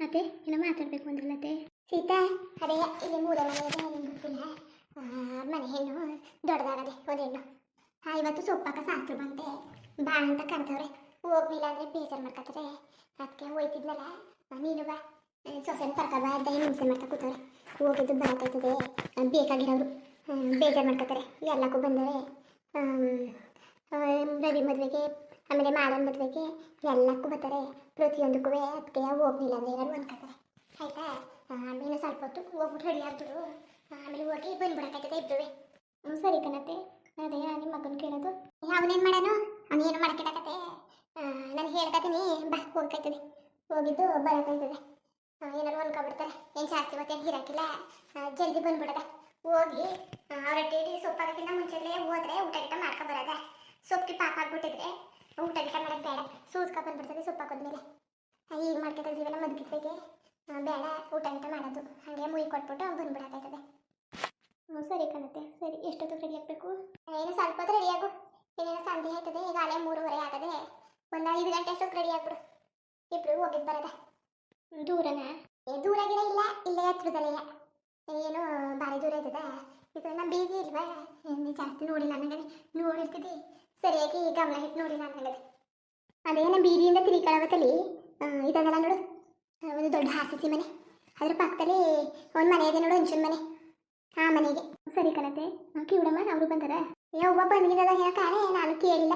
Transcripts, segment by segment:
ಅತ್ತೆ ಏನೋ ಮಾತಾಡ್ಬೇಕು ಅಂದ್ರಲ್ಲತ್ತೆ ಸೀತಾ ಅದೇ ಇಲ್ಲಿ ಮೂರೇ ಮನೆ ಇದೆ ನಿಂಗೆ ಗೊತ್ತಿಲ್ಲ ಮನೆ ಹೆಣ್ಣು ದೊಡ್ಡದಾಗದೆ ಒಂದು ಹೆಣ್ಣು. ಆ, ಇವತ್ತು ಸೊಪ್ಪಾಕ ಶಾಸ್ತ್ರ ಬಂತೆ. ಬಾ ಅಂತ ಕರೆದವ್ರೆ ಹೋಗ್ಲಿಲ್ಲ ಅಂದ್ರೆ ಬೇಜಾರು ಮಾಡ್ಕೊತಾರೆ ಅದಕ್ಕೆ ಹೋಯ್ತಿದ್ನಲ್ಲ ನೀನು ಬಾ. ಸೊಸೆನ ಕರ್ಕ ಬಾ ಅಂತ ಹಿಂಸೆ ಮಾಡ್ತಾ ಕೂತವ್ರೆ. ಹೋಗಿದ್ದು ಬರಕಾಯ್ತದೆ ಬೇಕಾಗಿರೋರು. ಬೇಜಾರು ಮಾಡ್ಕೊತಾರೆ ಎಲ್ಲಕ್ಕೂ ಬಂದರೆ ರವಿ ಮದುವೆಗೆ ಆಮೇಲೆ ಮಾಡನ್ ಮದುವೆಗೆ ಎಲ್ಲಕ್ಕೂ ಬರ್ತಾರೆ. ಪ್ರತಿಯೊಂದಕ್ಕೂ ಅದಕ್ಕೆ ಹೋಗ್ಲಿಲ್ಲ ಅಂದ್ರೆ ಏನಾದ್ರು ಅನ್ಕೋತಾರೆ ಆಯ್ತಾ? ಆಮೇಲೆ ಸ್ವಲ್ಪ ಹೊತ್ತು ಹೋಗ್ಬಿಟ್ಟು ರೆಡಿ ಆಗ್ಬಿಡು. ಆಮೇಲೆ ಹೋಗಿ ಬಂದ್ಬಿಡಕ್ಕಾಯ್ತದೆ ಇಬ್ರು ಹ್ಞೂ ಸರಿ ಕಣತೆ ಅದೇ, ನಿಮ್ಮ ಮಗನ ಕೇಳೋದು. ಅವನೇನು ಮಾಡೋನು ಅವನೇನು ಮಾಡ್ಕೊಳಕತ್ತೆ ನಾನು ಹೇಳ್ಕತ್ತೀನಿ ಬಾ, ಹೋಗ್ಕಾಯ್ತದೆ. ಹೋಗಿದ್ದು ಬರಕಾಯ್ತದೆ ಏನಾರು ಅನ್ಕೊಬಿಡ್ತಾರೆ ಏನು ಜಾಸ್ತಿ ಹೊತ್ತೇನು ಇರಕ್ಕಿಲ್ಲ ಜಲ್ದಿ ಬಂದ್ಬಿಡದ. ಹೋಗಿ ಅವ್ರ ಟೀಡಿ ಸೊಪ್ಪಾಗೋಕ್ಕಿಂತ ಮುಂಚೆಲೇ ಹೋದ್ರೆ ಊಟ ಗಿಟ ಮಾಡ್ಕೊ ಸೊಪ್ಪಿ ಸೊಪ್ಪಿಗೆ ಪಾಕ ಆಗ್ಬಿಟ್ಟಿದ್ರೆ ಊಟ ಗಿಟ ಮಾಡೋದು ಬೇಡ. ಸೂಸ್ಕ ಬಂದ್ಬಿಡ್ತದೆ, ಸೊಪ್ಪು ಹಾಕೋದ್ಮೇಲೆ ಈಗ ಮಾಡ್ಕೊತಾ ಇದೀವಲ್ಲ ಮದ್ಗಿತ್ವೆಗೆ ಬೇಡ, ಊಟ ಗಿಟ ಮಾಡೋದು. ಹಾಗೆ ಮುಯಿ ಕೊಟ್ಬಿಟ್ಟು ಬಂದ್ಬಿಡಕ್ಕಾಯ್ತದೆ ಹ್ಞೂ ಸರಿ ಕಣತ್ತೆ. ಸರಿ ಎಷ್ಟೊತ್ತಿಗೆ ರೆಡಿ ಆಗಬೇಕು? ಏನು ಸ್ವಲ್ಪ ಹೊತ್ತು ರೆಡಿ ಆಗು. ಇನ್ನೇನು ಸಂಜೆ ಆಯ್ತದೆ, ಈಗ ಅಲ್ಲೇ ಮೂರುವರೆ ಆಗದೆ. ಒಂದು ಐದು ಗಂಟೆ ಅಷ್ಟೊತ್ತು ರೆಡಿ ಆಗ್ಬಿಡು. ಇಬ್ರು ಹೋಗಿದ್ದು ಬರದ. ದೂರನಾ? ಏ, ದೂರ ಗಿರ ಇಲ್ಲ, ಇಲ್ಲೇ ಹತ್ರದಲ್ಲೇ ಏನು ಭಾರಿ ದೂರ ಇದ್ದದ. ಇದು ನಮ್ಮ ಬೀದಿ ಇಲ್ವಾ? ಜಾಸ್ತಿ ನೋಡಿಲ್ಲ ನನಗೆ ನೋಡಿರ್ತಿದ್ದಿ ಸರಿಯಾಗಿ ಗಮನ ಹಿಟ್ಟು ನೋಡಿ ನಾನು ಅದೇ ನಮ್ಮ ಬೀದಿಯಿಂದ ತಿರುಗಾಡವತ್ತಲ್ಲಿ ಇದನ್ನೆಲ್ಲ ನೋಡು ಒಂದು ದೊಡ್ಡ ಹಾಸಿಸಿ ಮನೆ. ಅದ್ರ ಪಕ್ಕದಲ್ಲಿ ಒಂದು ಮನೆ ಇದೆ ನೋಡು ಹಂಚಿನ ಮನೆ. ಆ ಮನೆಗೆ. ಸರಿ ಕಣತೆ ಕಿವಿಡಮ್ಮ, ಅವರು ಬಂದಾರ? ಒಬ್ಬ ಬಂದಿದ್ದದ ಹೇಳಕ್ಕಾನೆ ನಾನು ಕೇಳಿಲ್ಲ.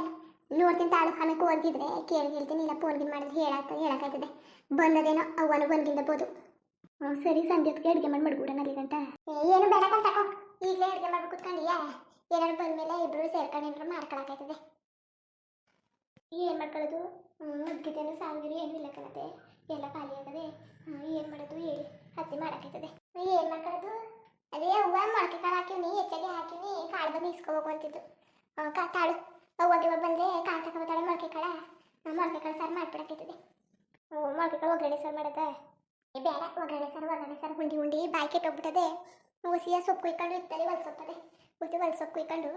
ನೋಡ್ತೀನಿ ತಾಳು, ಆಮೇಲೆ ಕೋರ್ಗಿದ್ರೆ ಕೇಳಿ ಹೇಳ್ತೀನಿ, ಇಲ್ಲ ಫೋನ್ಗಿನ್ ಮಾಡಿದ್ರೆ ಹೇಳಾಕ ಹೇಳಕ್ಕಾಯ್ತದೆ ಬಂದದೇನೋ ಅವನು ಬಂದಿದ್ದಬೋದು ಸರಿ ಸಂಜೆ ಅಡುಗೆ ಮಾಡಿ ಮಾಡ್ಬಿಡೋಣ ಅಲ್ಲಿ ಗಂಟ ಏನು ಬೇಡ ತಕೋ ಈಗಲೇ ಅಡುಗೆ ಮಾಡಿ ಕುತ್ಕೊಂಡಿಯಾ? ಏನಾದ್ರು ಬಂದ್ಮೇಲೆ ಇಬ್ರು ಸೇರ್ಕೊಂಡ್ರು ಮಾಡ್ಕೊಳಕಾಯ್ತದೆ. ಏನು ಮಾಡ್ಕೊಳ್ಳೋದು? ಮುದ್ಗಿತೇನು ಸಾವಿರ ಏನೂ ಇಲ್ಲ ಕಣತೆ. ಎಲ್ಲ ಖಾಲಿ ಆಗದೆ ಏನು ಮಾಡೋದು ಹೇಳಿ. ಹತ್ತಿ ಮಾಡೋಕ್ಕಾಯ್ತದೆ ಏನು ಮಾಡ್ಕೊಳ್ಳೋದು? ಅದೇ ಅವ್ವ ಮೊಳಕೆ ಕಾಳು ಹಾಕಿವ್ನಿ ಹೆಚ್ಚಾಗಿ ಹಾಕಿವ್ನಿ ಕಾಳು ಬಂದು ಇಸ್ಕೋಬೇಕು ಅಂತಿದ್ದು ಆ, ಕಾ ತಾಳು. ಅವ್ವಗೆ ಇವಾಗ ಬಂದರೆ ಕಾಳು ತಗೊಬತ್ತಾಳೆ ಮೊಳಕೆ ಕಾಳ. ಮೊಳಕೆ ಕಾಳು ಸಾರು ಮಾಡ್ಬಿಡಕ್ಕಾಯ್ತದೆ ಮೊಳಕೆ ಕಾಳು ಒಗ್ಗರಣೆ ಸರ್ ಮಾಡದ? ಬೇಡ. ಒಗ್ಗರಣೆ ಸಾರು ಒಗ್ಗರಣೆ ಸಾರು ಹುಂಡಿ ಉಂಡಿ ಬಾಯಿ ಕೆಟ್ಟೋಗ್ಬಿಟ್ಟದೆ. ಹುಸಿಯ ಸೊಪ್ಪು ಕುಯ್ಕೊಂಡು ಇರ್ತದೆ ಹೊಲ್ಸೊಪ್ಪದೆ ಉತ್ತಿ ಹೊಲ್ಸೊಪ್ಪು ಕುಯ್ಕೊಂಡು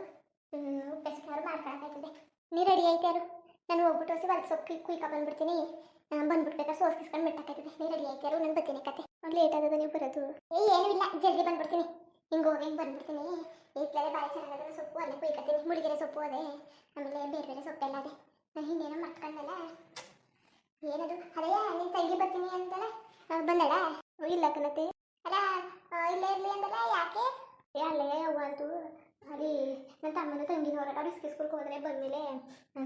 ಉಪ್ಪೆಸ್ಕಾರು ಮಾಡ್ಕೊಳಕ್ಕಾಯ್ತದೆ ನೀ ರೆಡಿ ಆಯ್ತಾರು ನಾನು ಹೋಗ್ಬಿಟ್ಟು ಹೊಸಿ ಹೊಲ್ಸೊಪ್ಪು ಕುಯ್ಕ ಬಂದ್ಬಿಡ್ತೀನಿ. ಬಂದ್ಬಿಡ್ಬೇಕಾದ್ರೆ ಸೋಸ್ ಕಿಸ್ಕೊಂಡು ಮಿಟ್ಟಾಕೈತದೆ ನೀ ರೆಡಿ ಆಯ್ತಾರು ನಾನು ಬರ್ತೀನಿ ಕತೆ. ಲೇಟ್ ಆಗದ ನೀವು ಬರೋದು. ಏ, ಏನೂ ಇಲ್ಲ. ಜಲ್ದಿ ಬಂದ್ಬಿಡ್ತೀನಿ. ಹಿಂಗೆ ಹೋಗಿ ಹಿಂಗೆ ಬಂದ್ಬಿಡ್ತೀನಿ. ಈಗಲೇ ಭಾಳ ಚೆನ್ನಾಗದ ಸೊಪ್ಪು ಅಲ್ಲೇ ಕುಯ್ಕತ್ತೀನಿ. ಮುಡಿಗೆರೆ ಸೊಪ್ಪು ಅದೇ. ಆಮೇಲೆ ಬೇರೆ ಬೇರೆ ಸೊಪ್ಪೆಲ್ಲ ಅದೇ. ನಾನು ಹಿಂಗೇನೋ ಮರ್ತ್ಕೊಂಡಲ್ಲ. ಏನದು? ಅದೇ, ನೀನು ತಂಗಿ ಬರ್ತೀನಿ ಅಂತಲ್ಲ? ಬಂದಳ? ಇಲ್ಲ ಕಣತೆ. ಅಲ್ಲ ಇಲ್ಲೇ ಇರಲಿ ಅಂದಲ್ಲ? ಯಾಕೆ? ಏ ಅಲ್ಲೇ ಅಲ್ಲಿ ನನ್ನ ತಮ್ಮನ ತಂಗಿನ ಹೊರಗೆ ಅವ್ರು ಸ್ಕೂಲ್ಗೆ ಹೋದ್ರೆ ಬಂದಮೇಲೆ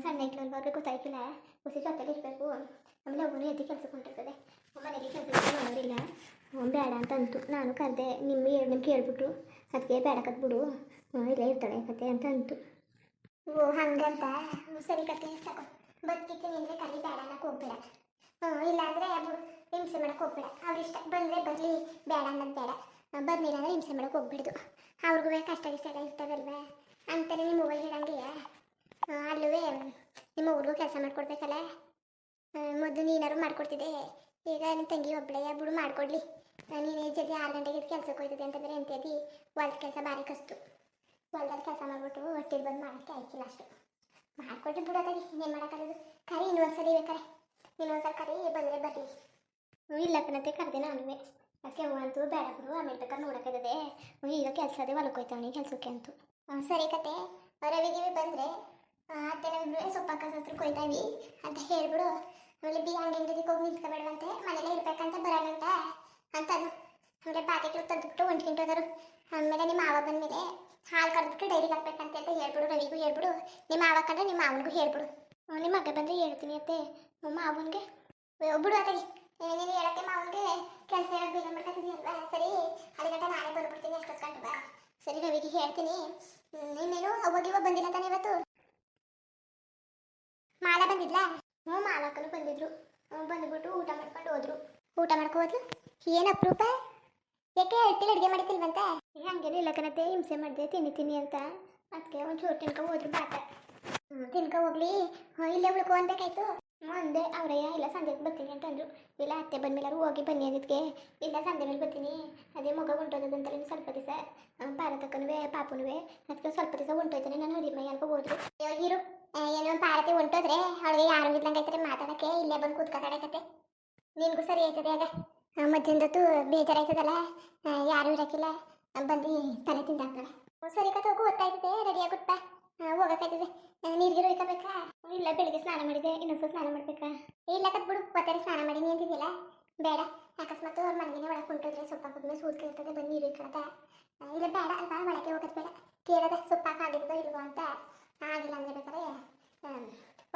ಸಣ್ಣ ಇಟ್ಲಲ್ಲಿ ಅವ್ರಿಗೆ ಗೊತ್ತಾಯ್ತಿಲ್ಲ, ಹುಸಿ ಜೊತೆಲಿ ಇರಬೇಕು. ಆಮೇಲೆ ಅವನು ಎದ್ದು ಕೆಲಸಕ್ಕೆ ಹೊಂಟಿರ್ತದೆ ಮನೆಗೆ ಕೆಲಸ ಮಾಡೋದಿಲ್ಲ ಬೇಡ ಅಂತ ಅಂತು ನಾನು ಕರೆದೆ ನಿಮ್ಮ ಎರಡನೇ ಕೇಳ್ಬಿಟ್ಟು ಅದಕ್ಕೆ ಬೇಡ ಕತ್ಬಿಡು. ಇಲ್ಲೇ ಇರ್ತಾಳೆ ಕತೆ ಅಂತ ಅಂತು ಓ, ಹಂಗಂತ? ಸರಿ ಕತೆ ತಗೋ ಬದುಕಿತ್ತು ಅಂದರೆ ಕರಿ ಬೇಡ ಅನ್ನಕ್ಕೆ ಹೋಗ್ಬೇಡ. ಹ್ಞೂ ಇಲ್ಲಾಂದರೆ ಬಿಡು, ಹಿಂಸೆ ಮಾಡಕ್ಕೆ ಹೋಗ್ಬೇಡ. ಅವ್ರು ಇಷ್ಟ ಬಂದರೆ ಬರಲಿ, ಬೇಡ ಅನ್ನೋದು ಬೇಡ. ಆ, ಅಂದ್ರೆ ಹಿಂಸೆ ಮಾಡಕ್ಕೆ ಹೋಗ್ಬಿಡ್ದು. ಅವ್ರಿಗೂ ಕಷ್ಟ ಗಿಷ್ಟ ಎಲ್ಲ ಇರ್ತದಲ್ವೇ? ಅಂತಾನೆ ನಿಮ್ಮ ಮೊಬೈಲ್ ಹೇಳಂಗೆಯ ಅಲ್ಲೂ ನಿಮ್ಮ ಊರಿಗೂ ಕೆಲಸ ಮಾಡ್ಕೊಡ್ಬೇಕಲ್ಲ? ಮೊದಲು ನೀನಾರು ಮಾಡ್ಕೊಡ್ತಿದ್ದೆ. ಈಗ ನನ್ನ ತಂಗಿ ಒಬ್ಬಳೆಯ ಬಿಡು ಮಾಡ್ಕೊಡ್ಲಿ. ನೀನು ಜೊತೆ ಆರು ಗಂಟೆಗೆ ಕೆಲ್ಸಕ್ಕೆ ಹೋಯ್ತದೆ ಅಂತಂದರೆ ಎಂತದಿ ಹೊಲ್ದ ಕೆಲಸ ಭಾರಿ ಕಸ್ತು. ಹೊಲ್ದಲ್ಲಿ ಕೆಲಸ ಮಾಡ್ಬಿಟ್ಟು ಹೊಟ್ಟೆಲಿ ಬಂದು ಮಾಡೋಕ್ಕೆ ಆಯ್ಕಿಲ್ಲ ಅಷ್ಟು. ಮಾಡ್ಕೊಟ್ಟು ಬಿಡೋದಾಗಿ ಏನು ಮಾಡೋಕ್ಕಾಗೋದು? ಕರಿ ಇನ್ನೊಂದ್ಸರಿ ಬೇಕಾರೆ. ಇನ್ನೊಂದ್ಸಲ ಕರಿ ಬಂದರೆ ಬರಲಿ. ಇಲ್ಲ ಕಣತೆ ಕರೆದೆ ನಾನುವೆ. ಅದಕ್ಕೆ ಅಂತೂ ಬೇಡ ಬಿಡು ಆಮೇಲೆ ಬೇಕಾದ್ರೆ ನೋಡೋಕ್ಕಾಗದೆ ಈಗ ಕೆಲಸ ಅದೇ ಹೊಲಕ್ಕೆ ಹೋಯ್ತಾವನಿ ಕೆಲಸಕ್ಕೆ ಅಂತೂ. ಸರಿ ಕತೆ. ರವಿಗೆ ಬಂದರೆ ಅತ್ತೆ ಸ್ವಲ್ಪ ಸೊಪ್ಪ ಹತ್ರ ಕೊಯ್ತಾವಿ ಅಂತ ಹೇಳ್ಬಿಡು. ಆಮೇಲೆ ಬಿ ಹಂಗೆ ಅಂಗಡಿಗೆ ಹೋಗಿ ನಿಂತ್ಕೊಬೇಡವಂತೆ, ಮನೇಲೆ ಇರ್ಬೇಕಂತ ಬರೋಣಂತ ಅಂತ ಅನ್ನು ಆಮೇಲೆ ಪ್ಯಾಕೆಟ್ ತಂದುಬಿಟ್ಟು ಕಿಂಟೋದರು ಆಮೇಲೆ ನಿಮ್ಮ ಮಾವ ಬಂದಮೇಲೆ ಹಾಲು ಕರೆದ್ಬಿಟ್ಟು ಡೈರಿಗೆ ಹಾಕ್ಬೇಕಂತೆ ಅಂತ ಹೇಳ್ಬಿಡು, ರವಿಗೂ ಹೇಳ್ಬಿಡು. ನಿಮ್ಮ ಮಾವ ಕಂಡ್ರೆ ನಿಮ್ಮ ಮಾವನಿಗೂ ಹೇಳ್ಬಿಡು. ನಿಮ್ಮ ಮಗ ಬಂದರೆ ಹೇಳ್ತೀನಿ ಅತ್ತೆ ಮಾವನಿಗೆ. ಬಿಡು ಅತ್ತಾಗಿ. ನೀನು ಹೇಳಕ್ಕೆ ಮಾವನಿಗೆ ಕೆಲಸ ಹೇಳೋದು ಬೇಗ ಮಾಡ್ಕೊತಿದ್ಯಲ್ವಾ ಸರಿ, ಅಲ್ಲಿ ಗಂಟ ನಾನೇ ಬಂದ್ಬಿಡ್ತೀನಿ ಎಷ್ಟೊತ್ತು ಗಂಟೆ ಬಾ. ಸರಿ ರವಿಗೆ ಹೇಳ್ತೀನಿ. ನೀನೇನು ಅವಾಗ ಇವಾಗ ಬಂದಿಲ್ಲ ತಾನೆ ಇವತ್ತು? ಮಾಲ ಬಂದಿದ್ಲಾ? ಹ್ಞೂ ಮಾಲಕನು ಬಂದಿದ್ರು. ಬಂದ್ಬಿಟ್ಟು ಊಟ ಮಾಡ್ಕೊಂಡು ಹೋದ್ರು. ಊಟ ಮಾಡ್ಕೋದ್ಲು ಏನು ಅಪರೂಪ? ಯಾಕೆ ಹೇಳ್ತಿಲ್ಲ ಅಡುಗೆ ಮಾಡ್ತಿಲ್ವಂತ ಹಂಗೇನು ಇಲ್ಲ ಕಣತೆ ಹಿಂಸೆ ಮಾಡಿದೆ, ತಿನ್ನಿ ತಿನ್ನಿ ಅಂತ. ಅದಕ್ಕೆ ಒಂಚೂರು ತಿನ್ಕೊ ಹೋದ್ರು ಬಾಟ ತಿನ್ಕೊ ಹೋಗ್ಲಿ. ಇಲ್ಲೇ ಉಳ್ಕೊ ಅನ್ಬೇಕಾಯ್ತು ಹ್ಞೂ ಅಂದೆ ಅವರಯ್ಯ ಇಲ್ಲ ಸಂಜೆ ಬರ್ತೀನಿ ಅಂತಂದ್ರು ಇಲ್ಲ ಅತ್ತೆ ಬಂದ್ಮೇಲೆ ಹೋಗಿ ಬನ್ನಿ ಅದಕ್ಕೆ ಇಲ್ಲ ಸಂಜೆ ಮೇಲೆ ಬರ್ತೀನಿ. ಅದೇ ಮಗ ಹೊಂಟೋದಂತಲೇ ಸ್ವಲ್ಪ ದಿವಸ ಭಾರತಕ್ಕನುವೆ ಪಾಪನೂ ಅದಕ್ಕೆ ಸ್ವಲ್ಪ ದಿವಸ ಹೊಂಟೋಯ್ತಾನೆ ನಾನು ಹಡಿ ಮೈ ಅನ್ಕೊ ಹೋದ್ರು ಆ, ಏನೋ ಪಾರತಿ ಹೊಂಟೋದ್ರೆ ಅವಳಿಗೆ ಯಾರು ಇದ್ದಂಗೆ ಆಯ್ತಾರೆ ಮಾತಾಡಕ್ಕೆ. ಇಲ್ಲೇ ಬಂದು ಕೂತ್ಕೊತಾಡಕತ್ತೆ ನಿನಗೂ ಸರಿ ಆಯ್ತದೆ ಅದ ಮಧ್ಯಾಹ್ನದೊತ್ತು ಬೇಜಾರಾಯ್ತದಲ್ಲ? ಯಾರು ಇರಕ್ಕಿಲ್ಲ ಬಂದು ತಲೆ ತಿಂದಾಕ್ತಾಳೆ. ಸರಿ ಕತ್ ಹೋಗು ಗೊತ್ತಾಯ್ತದೆ ರೆಡಿ ಆಗ್ಬಿಟ್ಟ ಹೋಗಕ್ಕಾಯ್ತದೆ ನೀರಿಗೆ ಒಯ್ಕೋಬೇಕಾ ಇಲ್ಲ, ಬೆಳಿಗ್ಗೆ ಸ್ನಾನ ಮಾಡಿದೆ, ಇನ್ನೊಂದ್ಸಲ ಸ್ನಾನ ಮಾಡ್ಬೇಕಾ? ಇಲ್ಲ ಕತ್ ಬಿಡು ಒತ್ತಾರೆ ಸ್ನಾನ ಮಾಡಿ, ನೀ ಅಂತಿದ್ದಿಲ್ಲ ಬೇಡ, ಅಕಸ್ಮಾತ್ ಅವ್ರ ಮನೆಗೆ ಒಳಗೆ ಕುಂಟಿದ್ರೆ ಸೊಪ್ಪ ಹಾಕಿದ್ಮೇಲೆ ಸೂದ್ಕೆ ಇರ್ತದೆ, ಬಂದು ನೀರು ಇಟ್ಕೊಳತ್ತೆ ಇಲ್ಲ, ಬೇಡ, ಅಲ್ವಾ, ಒಳಗೆ ಹೋಗೋದು ಬೇಡ. ಕೇಳದೆ ಸೊಪ್ಪ ಹಾಕಿರ್ತದೋ ಇಲ್ವೋ ಅಂತ ಆಗಿಲ್ಲ ಅಂದ್ರೆ ಬೇಕಾದ್ರೆ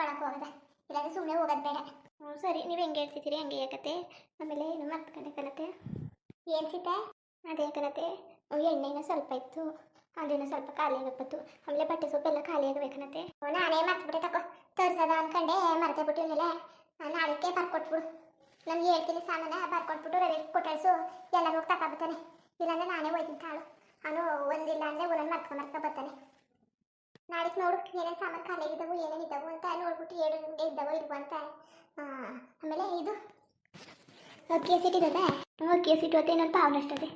ಒಳಗೆ ಹೋಗದ. ಇಲ್ಲಾಂದ್ರೆ ಸುಮ್ಮನೆ ಹೋಗೋದು ಬೇಡ. ಹ್ಞೂ ಸರಿ, ನೀವು ಹೆಂಗೆ ಹೇಳ್ತಿದ್ದೀರಿ, ಹಂಗೆ ಯಾಕತ್ತೆ ಆಮೇಲೆ ಏನು ಮರ್ತ್ಕೊಂಡೆ ಕಲತೆ ಏನು ಸೀತೆ? ಅದೇ ಕಲತೆ ಎಣ್ಣೆನ ಸ್ವಲ್ಪ ಇತ್ತು. ಅದೇನೋ ಸ್ವಲ್ಪ ಖಾಲಿ ಆಗಪ್ಪತ್ತು ಆಮೇಲೆ ಬಟ್ಟೆ ಸೊಪ್ಪೆಲ್ಲ ಖಾಲಿ ಆಗಬೇಕನತ್ತೆ ಓ, ನಾನೇ ಮರ್ತ್ಬಿಟ್ಟೆ ತಕೋ. ತೋರ್ಸದ ಅನ್ಕಂಡೆ ಮರ್ತೆ ಬಿಟ್ಟಿಲ್ಲ ನಾಳೆಗೆ ಬರ್ಕೊಟ್ಬಿಡು. ನಮ್ಗೆ ಹೇಳ್ತೀನಿ ಸಾಮಾನ ಬರ್ಕೊಟ್ಬಿಟ್ಟು ರವಿ ಕೊಟ್ಟಳ್ಸು. ಎಲ್ಲ ಹೋಗಿ ತಕೊಬತ್ತಾನೆ ಇಲ್ಲಾಂದ್ರೆ ನಾನೇ ಹೋಯ್ತೀನಿ ಕಾಳು ಅವನು ಒಂದಿಲ್ಲ ಅಂದ್ರೆ ಒಂದೊಂದು ಮರ್ತ್ಕೊಂಡು ಮರ್ತ್ಕೊ ಬರ್ತಾನೆ. ನಾಳೆಗೆ ನೋಡು ಏನೇನು ಸಾಮಾನು ಖಾಲಿ ಆಗಿದ್ದಾವು ಏನೇನು ಅಂತ ನೋಡ್ಬಿಟ್ಟು ಏಳು ನಿಮಗೆ ಇದ್ದಾವೋ ಇಲ್ವೋ ಅಂತ. ಆಮೇಲೆ ಇದು. ಅಕ್ಕಿ ಸಿಟ್ಟಿದ್ದದ ಅಕ್ಕಿ ಸಿಟ್ಟು ಅತ್ತೆ ಇನ್ನೊಂದು ಪಾವನಷ್ಟದೆ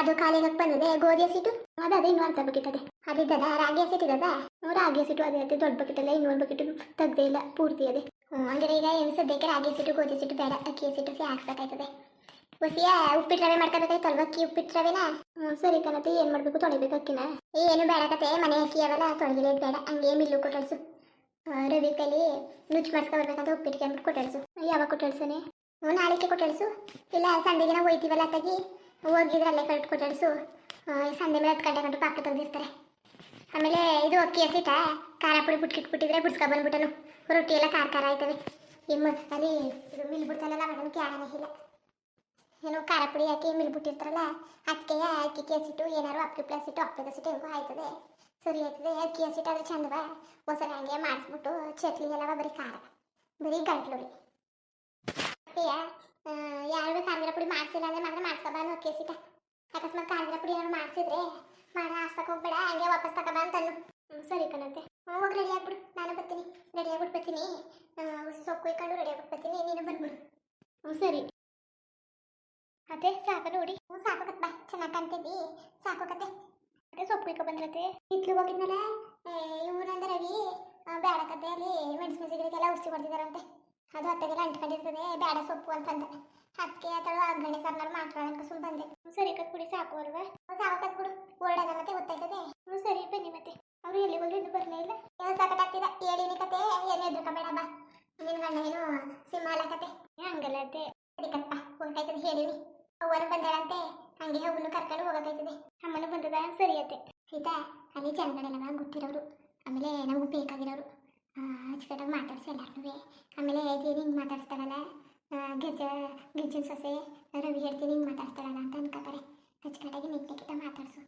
ಅದು ಖಾಲಿ ಬಂದಿದೆ. ಗೋಧಿಯ ಸೀಟು? ಅದು ಅದೇ ಇನ್ನೂ ಅರ್ಧ ಬಕೆಟ್ ಅದೇ ಅದಿದ್ದದ, ರಾಗಿಯ ಇದ್ದದ ರಾಗಿ ಸಿಟ್ಟು ಅದೇ ಅದೇ, ದೊಡ್ಡ ಬಕೆಟ್ ಅಲ್ಲ ಇನ್ನೊಂದು ಬಕೆಟ್ ತೆಗ್ದೇ ಇಲ್ಲ, ಪೂರ್ತಿ ಅದೇ. ಹ್ಞೂ ಅಂದರೆ ಈಗ ಏನು ಸದ್ಯಕ್ಕೆ ರಾಗಿ ಸಿಟ್ಟು ಗೋಧಿ ಸಿಟ್ಟು ಬೇಡ ಅಕ್ಕಿ ಸಿಟ್ಟು ಸೇ ಹಾಕ್ಬೇಕಾಯ್ತದೆ. ಹುಸಿಯ ಉಪ್ಪಿಟ್ಟು ರವೆ ಮಾಡ್ಕೋಬೇಕಾಯ್ತಲ್ವ ಅಕ್ಕಿ ಉಪ್ಪಿಟ್ಟು ರವೆನ? ಸರಿ ಕಣತೆ, ಏನು ಮಾಡಬೇಕು, ತೊಳಿಬೇಕು ಅಕ್ಕಿನ? ಏನು ಬೇಡ ಕತೆ, ಮನೆ ಅಕ್ಕಿ ಅವೆಲ್ಲ ತೊಳಗಿರೋದು ಬೇಡ, ಹಂಗೆ ಮಿಲ್ಲು ಕೊಟ್ಟಳ್ಸು ರವಿ ಕಲಿ ನುಚ್ಚು ಮಾಡ್ಸ್ಕೊಬರ್ಬೇಕಂತ ಉಪ್ಪಿಟ್ಟಿಗೆ ಅಂದ್ಬಿಟ್ಟು ಕೊಟ್ಟಳ್ಸು ಯಾವಾಗ ಕೊಟ್ಟಳ್ಸನೆ ಹ್ಞೂ ನಾಳೆಗೆ ಕೊಟ್ಟಳ್ಸು ಇಲ್ಲ ಸಂಡೆಗೆ ನಾವು ಹೋಯ್ತೀವಲ್ಲ ಅತ್ತಾಗಿ? ಹೋಗಿದ್ರೆ ಅಲ್ಲೇ ಕರೆಕ್ಟ್ ಕೊಟ್ಟಳ್ಸು ಸಂಜೆ ಮೇಲೆ ಹತ್ತು ಗಂಟೆ ಗಂಟು ಪಾಕ ತೆಗೆದಿರ್ತಾರೆ. ಆಮೇಲೆ ಇದು ಅಕ್ಕಿ ಹಸಿಟ, ಖಾರ ಪುಡಿ ಬಿಟ್ಕಿಟ್ಬಿಟ್ಟಿದ್ರೆ ಬಿಡ್ಸ್ಕೊ ಬಂದ್ಬಿಟ್ಟನು. ರೊಟ್ಟಿ ಎಲ್ಲ ಖಾರ ಖಾರ ಆಯ್ತವೆ. ಇಮ್ಮ ಅಲ್ಲಿ ಇದು ಮಿಲ್ ಬಿಡ್ತಾನಲ್ಲ ಮೇಡಮ್, ಕ್ಯಾರನೇ ಇಲ್ಲ ಏನೋ ಖಾರ ಪುಡಿ ಹಾಕಿ ಮಿಲ್ ಬಿಟ್ಟಿರ್ತಾರಲ್ಲ ಅದಕ್ಕೆ ಅಕ್ಕಿ ಕೆಸಿಟ್ಟು ಏನಾರು ಅಕ್ಕಿ ಪ್ಲಸ್ ಇಟ್ಟು ಅಪ್ಪದ ಹಸಿಟ್ಟು ಹೆಂಗೋ ಆಯ್ತದೆ. ಸರಿ ಆಯ್ತದೆ, ಅಕ್ಕಿ ಹಸಿಟ್ಟು ಅದು ಚಂದವ? ಒಂದ್ಸಲ ಹಂಗೆ ಮಾಡಿಸ್ಬಿಟ್ಟು ಚಟ್ಲಿ ಎಲ್ಲವ ಬರೀ ಖಾರ. ಬರೀ ಗಂಟ್ಲುರಿ. ಅಯ್ಯ ಯಾರು ಖಾರದ ಪುಡಿ ಮಾಡಿಸಿಲ್ಲ ಅಂದ್ರೆ ಮಾತ್ರ ಮಾಡಿಸ್ಕೊಬಾನು ಅಕ್ಕಿ ಹಸಿಟ ಅಕಸ್ಮಾತ್ ಖಾರದ ಪುಡಿ ಏನಾದ್ರು ಮಾಡಿಸಿದ್ರೆ ಮಾಡ ಹಾಸ್ತಕ್ಕೆ ಹೋಗ್ಬೇಡ, ಹಂಗೆ ವಾಪಸ್ ತಗೋಬಾ ಅಂತ ಸರಿ ಕಣಂತೆ. ಹೋಗಿ ರೆಡಿ ಆಗ್ಬಿಡು. ನಾನು ಬರ್ತೀನಿ. ರೆಡಿ ಆಗ್ಬಿಟ್ಟು ಬರ್ತೀನಿ. ಸೊಪ್ಪು ಇಕ್ಕೊಂಡು ರೆಡಿ ಆಗ್ಬಿಟ್ಟು ಬರ್ತೀನಿ. ನೀನು ಬಂದ್ಬಿಡು ಹ್ಞೂ ಸರಿ. ಅದೇ ಸಾಕು ನೋಡಿ. ಹ್ಞೂ ಸಾಕು ಕತ್ ಬಾ ಚೆನ್ನಾಗಿ ಕಾಣ್ತಿದ್ದಿ? ಸಾಕು ಕತೆ ಅದೇ ಸೊಪ್ಪು ಇಕ್ಕ ಬಂದ್ರತೆ ಇತ್ಲು ಹೋಗಿದ್ಮೇಲೆ ಇವ್ರಂದ್ರೆ ರವಿ ಬೇಡ ಕತೆ ಅಲ್ಲಿ ಮೆಣಸು ಮೆಣಸಿಗೆಲ್ಲ ಉಸಿ ಕೊಡ್ತಿದಾರಂತೆ. ಅದು ಅತ್ತಗೆಲ್ಲ ಅಂಟ್ಕೊಂಡಿರ್ತದೆ ಬೇಡ ಸೊಪ್ಪು ಅಂತಂದ. ಅದಕ್ಕೆ ಅಥವಾ ಅಗ್ಗಣೆ ಸರ್ನಾರು ಮಾಡ್ಕೊಳ್ಳೋಣ ಸುಮ್ ಬಂದೆ. ಸರಿ ಕತ್ ಕುಡಿ ಸಾಕು ಅಲ್ವಾ? ಸಾಕು ಕತ್ ಕುಡು. ಓಡಾದ ಮತ್ತೆ ಗೊತ್ತಾಯ್ತದೆ. ಹ್ಞೂ ಸರಿ ಬನ್ನಿ ಮತ್ತೆ. ಅವ್ರು ಎಲ್ಲಿ ಹೋಗಿ ಇನ್ನೂ ಬರಲೇ ಇಲ್ಲ? ಏನೋ ಸಾಕಟ್ಟಾಗ್ತಿದ ಹೇಳಿನಿ ಕತೆ. ಏನು ಎದ್ರಕಬೇಡ ಬಾ. ನಿನ್ನ ಗಂಡ ಏನು ಸಿಂಹ ಅಲ್ಲ ಕತೆ? ಹಂಗಲ್ಲ ಅತ್ತೆ. ಅದಕ್ಕಪ್ಪ ಹೋಗ್ತಾಯ್ತದೆ ಹೇಳಿನಿ. ಅವ್ವನು ಬಂದಾಳಂತೆ. ಹಂಗೆ ಅವನು ಕರ್ಕೊಂಡು ಹೋಗಬೇಕಾಯ್ತದೆ. ಅಮ್ಮನ ಬಂದದ? ಸರಿ ಅತ್ತೆ. ಸೀತಾ ಅಲ್ಲಿ ಜನಗಳೆಲ್ಲ ಗೊತ್ತಿರೋರು. ಆಮೇಲೆ ನಮಗೂ ಬೇಕಾಗಿರೋರು. ಆ, ಅಚ್ಚುಕಟ್ಟಾಗಿ ಮಾತಾಡ್ಸಿ ಎಲ್ಲರೂ ಆಮೇಲೆ ಹೇಳ್ತೀನಿ ಹಿಂಗೆ ಮಾತಾಡ್ತಾಳಲ್ಲ ಗಿರ್ಜ ಗಿರ್ಜನ ಸೊಸೆ, ರವಿ ಹೇಳ್ತೀನಿ ಹಿಂಗೆ ಮಾತಾಡ್ತಾಳಲ್ಲ ಅಂತ ಅನ್ಕೋತಾರೆ. ಅಚ್ಚುಕಟ್ಟಾಗಿ ನಿಂತಕ್ಕಿಂತ ಮಾತಾಡಿಸು.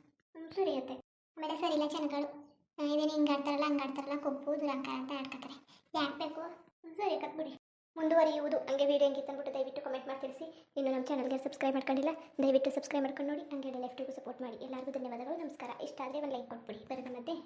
ಸರಿ ಅತ್ತೆ. ಆಮೇಲೆ ಸರಿ ಇಲ್ಲ ಜನಗಳು ಇದೇನು ಹಿಂಗೆ ಆಡ್ತಾರಲ್ಲ, ಹಂಗೆ ಆಡ್ತಾರಲ್ಲ, ಕೊಬ್ಬು, ದುರಂಕ ಅಂತ ಆಡ್ಕೋತಾರೆ. ಯಾಕೆ ಬೇಕು? ಸರಿ ಕಟ್ಬಿಡಿ ಮುಂದುವರಿಯುವುದು. ಹಂಗೆ ವೀಡಿಯೋ ಹಂಗೆ ತಂದ್ಬಿಟ್ಟು ದಯವಿಟ್ಟು ಕಮೆಂಟ್ ಮಾಡಿ ತಿಳಿಸಿ. ಇನ್ನು ನಮ್ಮ ಚಾನಲ್ಗೆ ಸಬ್ಸ್ಕ್ರೈಬ್ ಮಾಡ್ಕೊಂಡಿಲ್ಲ, ದಯವಿಟ್ಟು ಸಬ್ಸ್ಕ್ರೈಬ್ ಮಾಡ್ಕೊಂಡು ನೋಡಿ. ಹಂಗೆ ಲೆಫ್ಟಿಗೂ ಸಪೋರ್ಟ್ ಮಾಡಿ. ಎಲ್ಲರಿಗೂ ಧನ್ಯವಾದಗಳು, ನಮಸ್ಕಾರ. ಇಷ್ಟ ಆದರೆ ಒಂದು ಲೈಕ್ ಕೊಟ್ಬಿಡಿ. ಬರೋದ ಮತ್ತೆ